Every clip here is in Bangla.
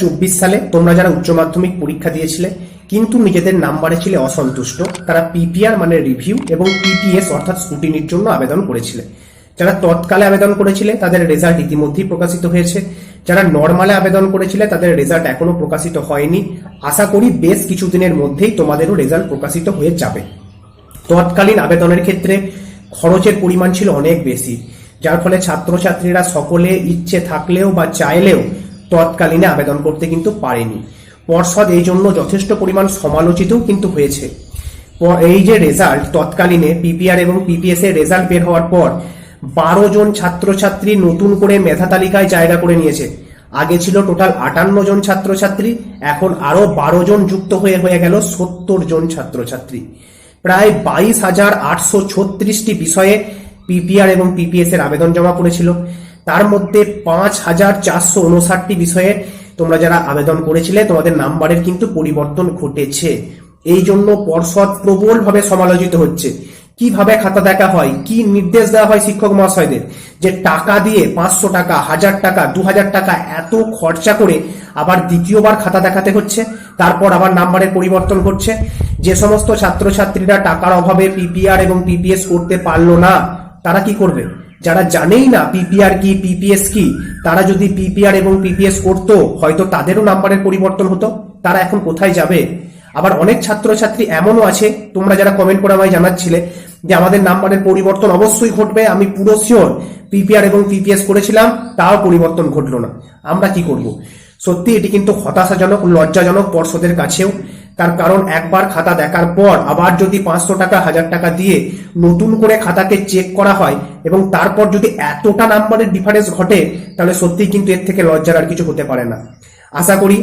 চব্বিশ সালে তোমরা যারা উচ্চ মাধ্যমিক পরীক্ষা দিয়েছিলে, কিন্তু নিজেদের নাম্বারে ছিলে অসন্তুষ্ট, তারা পিপিআর মানে রিভিউ এবং পিপিএস অর্থাৎ স্কুটিনির জন্য আবেদন করেছিলে। যারা তৎকালে আবেদন করেছিলে, তাদের রেজাল্ট ইতিমধ্যেই প্রকাশিত হয়েছে। যারা নর্মালে আবেদন করেছিলে, তাদের রেজাল্ট এখনও প্রকাশিত হয়নি। আশা করি বেশ কিছুদিনের মধ্যেই তোমাদেরও রেজাল্ট প্রকাশিত হয়ে যাবে। তৎকালীন আবেদনের ক্ষেত্রে খরচের পরিমাণ ছিল অনেক বেশি, যার ফলে ছাত্রছাত্রীরা সকলে ইচ্ছে থাকলেও বা চাইলেও তৎকালীনে আবেদন করতে কিন্তু পারেনি। পর্ষদ এই জন্য যথেষ্ট পরিমাণ সমালোচিতও কিন্তু হয়েছে। এই যে রেজাল্ট তৎকালীনে পিপিআর এবং পিপিএস এর রেজাল্ট বের হওয়ার পর বারো জন ছাত্রছাত্রী নতুন করে মেধা তালিকায় জায়গা করে নিয়েছে। আগে ছিল টোটাল আটান্ন জন ছাত্রছাত্রী, এখন আরও বারো জন যুক্ত হয়ে হয়ে গেল সত্তর জন ছাত্রছাত্রী। প্রায় বাইশ হাজার আটশো ছত্রিশটি বিষয়ে পিপিআর এবং পিপিএস এর আবেদন জমা করেছিল তার মধ্যে পাঁচ হাজার চারশো উনষাটটি বিষয়ে তোমরা যারা আবেদন করেছিলে, তোমাদের নাম্বারের কিন্তু পরিবর্তন ঘটেছে। এই জন্য পর্ষদ প্রবলভাবে সমালোচিত হচ্ছে। কীভাবে খাতা দেখা হয়? কি নির্দেশ দেওয়া হয় শিক্ষক মহাশয়দের? যে টাকা দিয়ে পাঁচশো টাকা, হাজার টাকা, দু হাজার টাকা এত খরচা করে আবার দ্বিতীয়বার খাতা দেখাতে হচ্ছে, তারপর আবার নাম্বারের পরিবর্তন করছে যে সমস্ত ছাত্রছাত্রীরা টাকার অভাবে পিপিআর এবং পিপিএস করতে পারল না, তারা কি করবে? যারা জানেই না পিপিআর কি পিপিএস কি, তারা যদি পিপিআর এবং পিপিএস করতো, হয়তো তাদেরও নাম্বারের পরিবর্তন হতো। তারা এখন কোথায় যাবে? আবার অনেক ছাত্রছাত্রী এমনও আছে, তোমরা যারা কমেন্ট করে আমায় জানাচ্ছিলে, যে আমাদের নাম্বারের পরিবর্তন অবশ্যই ঘটবে, আমি পুরো শিওর পিপিআর এবং পিপিএস করেছিলাম, তাও পরিবর্তন ঘটলো না। আমরা কি করব? সত্যি এটি কিন্তু হতাশাজনক, লজ্জাজনক, পর্ষদের কাছেও। তার কারণ একবার খাতা দেখার পর আবার যদি পাঁচশো টাকা, হাজার টাকা দিয়ে নতুন করে খাতাকে চেক করা হয় এবং তারপর যদি এতটা নাম্বারের ডিফারেন্স ঘটে, তাহলে সত্যিই কিন্তু এর থেকে লজ্জার আর কিছু হতে পারে না। আশা করি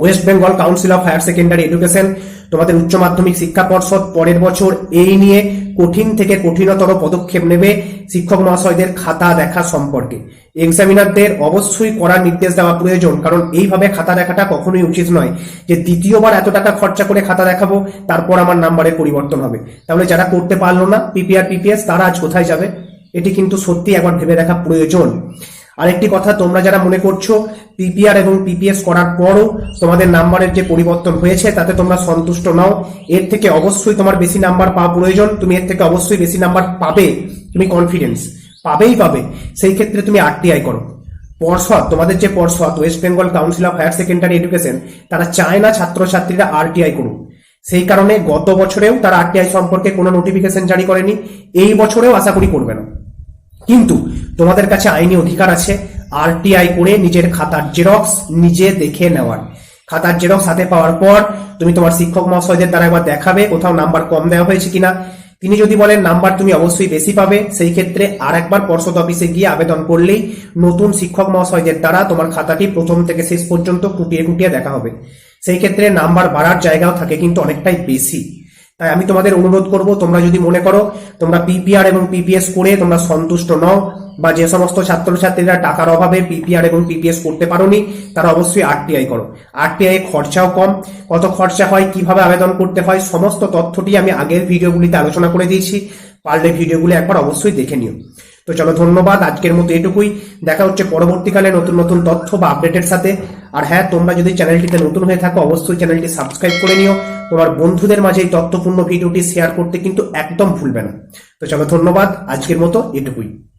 West Bengal council of higher secondary education তোমাদের উচ্চ মাধ্যমিক শিক্ষা পর্ষদ পরের বছর এই নিয়ে কঠিন থেকে কঠিনতর পদক্ষেপ নেবে শিক্ষক মহাশয়দের খাতা দেখা সম্পর্কে। এক্সামিনারদের অবশ্যই করার নির্দেশ দেওয়া প্রয়োজন। কারণ এইভাবে খাতা দেখাটা কখনোই উচিত নয় যে দ্বিতীয়বার এত টাকা খরচা করে খাতা দেখাবো, তারপর আমার নাম্বারের পরিবর্তন হবে। তাহলে যারা করতে পারল না পিপিআর পিপিএস তারা আজ কোথায় যাবে? এটি কিন্তু সত্যি একবার ভেবে দেখা প্রয়োজন। আরেকটি কথা, তোমরা যারা মনে করছ পিপিআর এবং পিপিএস করার পরও তোমাদের নাম্বারের যে পরিবর্তন হয়েছে, তাতে তোমরা সন্তুষ্ট নাও। এর থেকে অবশ্যই তোমার বেশি নাম্বার পাওয়া প্রয়োজন। তুমি এর থেকে অবশ্যই বেশি নাম্বার পাবে। তুমি কনফিডেন্স পাবেই পাবে। সেই ক্ষেত্রে তুমি আরটিআই করো। পর্ষদ, তোমাদের যে পর্ষদ West Bengal council of higher secondary education তারা চায় না ছাত্রছাত্রীরা আরটিআই করুক। সেই কারণে গত বছরেও তারা আরটিআই সম্পর্কে কোনো নোটিফিকেশন জারি করেনি। এই বছরেও আশা করি করবে না। কিন্তু তোমাদের কাছে আইনি অধিকার আছে আরটিআই করে নিজের খাতার জেরক্স নিজে দেখে নেওয়ার। খাতার জেরক্স হাতে পাওয়ার পর তুমি তোমার শিক্ষক মহাশয়দের দ্বারা একবার দেখাবে কোথাও নাম্বার কম দেওয়া হয়েছে কিনা। তিনি যদি বলেন, নাম্বার তুমি অবশ্যই বেশি পাবে, সেই ক্ষেত্রে আর একবার পর্ষদ অফিসে গিয়ে আবেদন করলেই নতুন শিক্ষক মহাশয়দের দ্বারা তোমার খাতাটি প্রথম থেকে শেষ পর্যন্ত কুটিয়ে কুটিয়ে দেখা হবে। সেই ক্ষেত্রে নাম্বার বাড়ার জায়গাও থাকে কিন্তু অনেকটাই বেশি। তাই আমি তোমাদের অনুরোধ করব, তোমরা যদি মনে করো তোমরা পিপিআর এবং পিপিএস করে তোমরা সন্তুষ্ট নও, বা যে সমস্ত ছাত্রছাত্রীরা টাকার অভাবে পিপিআর এবং পিপিএস করতে পারোনি, তারা অবশ্যই আরটিআই করো। আরটিআই খরচাও কম। কত খরচা হয়, কীভাবে আবেদন করতে হয়, সমস্ত তথ্যটি আমি আগের ভিডিওগুলিতে আলোচনা করে দিয়েছি। পারলে ভিডিওগুলি একবার অবশ্যই দেখে নিও। তো চলো ধন্যবাদ, আজকের মতো এটুকুই। দেখা হচ্ছে পরবর্তীকালে নতুন নতুন তথ্য বা আপডেটের সাথে। আর হ্যাঁ তোমরা যদি চ্যানেলটিতে নতুন হয়ে থাকো, অবশ্যই চ্যানেলটি সাবস্ক্রাইব করে নিও। তোমার বন্ধুদের মাঝে এই তথ্যপূর্ণ ভিডিওটি শেয়ার করতে কিন্তু একদম ভুলবে না। তো চলো ধন্যবাদ, আজকের মতো এটুকুই।